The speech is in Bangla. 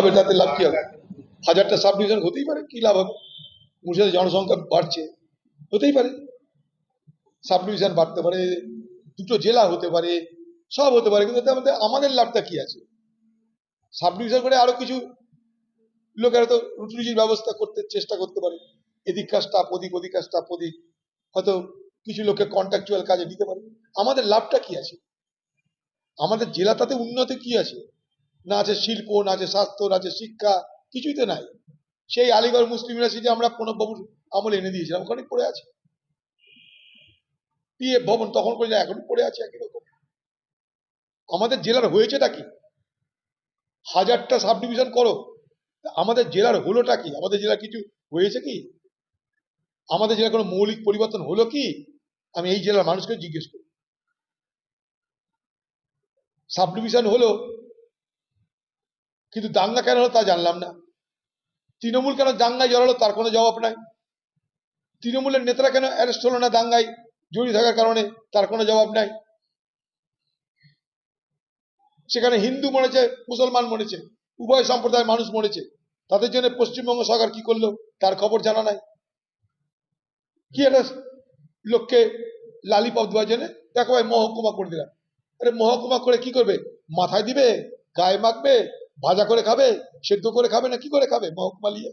হবে তাতে লাভ কি হবে? হাজারটা সাব ডিভিশন হতেই পারে, কি লাভ হবে? মুর্শিদাবাদের জনসংখ্যা বাড়ছে, হতেই পারে। সাব ডিভিশন বাড়তে পারে, দুটো জেলা হতে পারে, সব হতে পারে, কিন্তু তার আমাদের লাভটা কি আছে? সাব ডিভিশন করে আরও কিছু লোকেরা তো রুটি রুজির ব্যবস্থা করতে চেষ্টা করতে পারে। এদিককার স্টাফ ওদিক ওদিককার স্টাফ ওদিক। হয়তো কিছু লোককে কন্ট্রাকচুয়াল কাজে দিতে পারে। আমাদের লাভটা কি আছে? আমাদের জেলা তাতে উন্নতি কি আছে? না আছে শিল্প, না আছে স্বাস্থ্য, না আছে শিক্ষা, কিছুই তো নাই। সেই আলিগড় মুসলিম ইউনিভার্সিটি আমরা প্রণব বাবুর আমলে এনে দিয়েছিলাম ওখানে পড়ে আছে। পিএফ ভবন তখন করে এখন পড়ে আছে একই রকম। আমাদের জেলার হয়েছেটা কি? হাজারটা সাব ডিভিশন করো আমাদের জেলার হলোটা কি? আমাদের জেলা কিছু হয়েছে কি? আমাদের জেলার কোনো মৌলিক পরিবর্তন হলো কি? আমি এই জেলার মানুষকে জিজ্ঞেস করি। সাব ডিভিশন হলো কিন্তু দাঙ্গা কেন হলো তা জানলাম না। তৃণমূল কেন দাঙ্গায় জড়ালো তার কোনো জবাব নাই। তৃণমূলের নেতারা কেন অ্যারেস্ট হলো না দাঙ্গায়, জড়িয়ে থাকার কারণে তার কোনো জবাব নাই। সেখানে হিন্দু মরেছে, মুসলমান মরেছে, উভয় সম্প্রদায়ের মানুষ মরেছে। তাদের জন্য পশ্চিমবঙ্গ সরকার কি করল, তার খবর জানা নাই। কি একটা লোককে লালিপপ দেওয়ার জন্য দেখো ভাই মহকুমা করে দিলাম। আরে মহকুমা করে কি করবে? মাথায় দিবে, গায়ে মাখবে ভাজা করে খাবে সেদ্ধ করে খাবে না কি করে খাবে? মহকুমা নিয়ে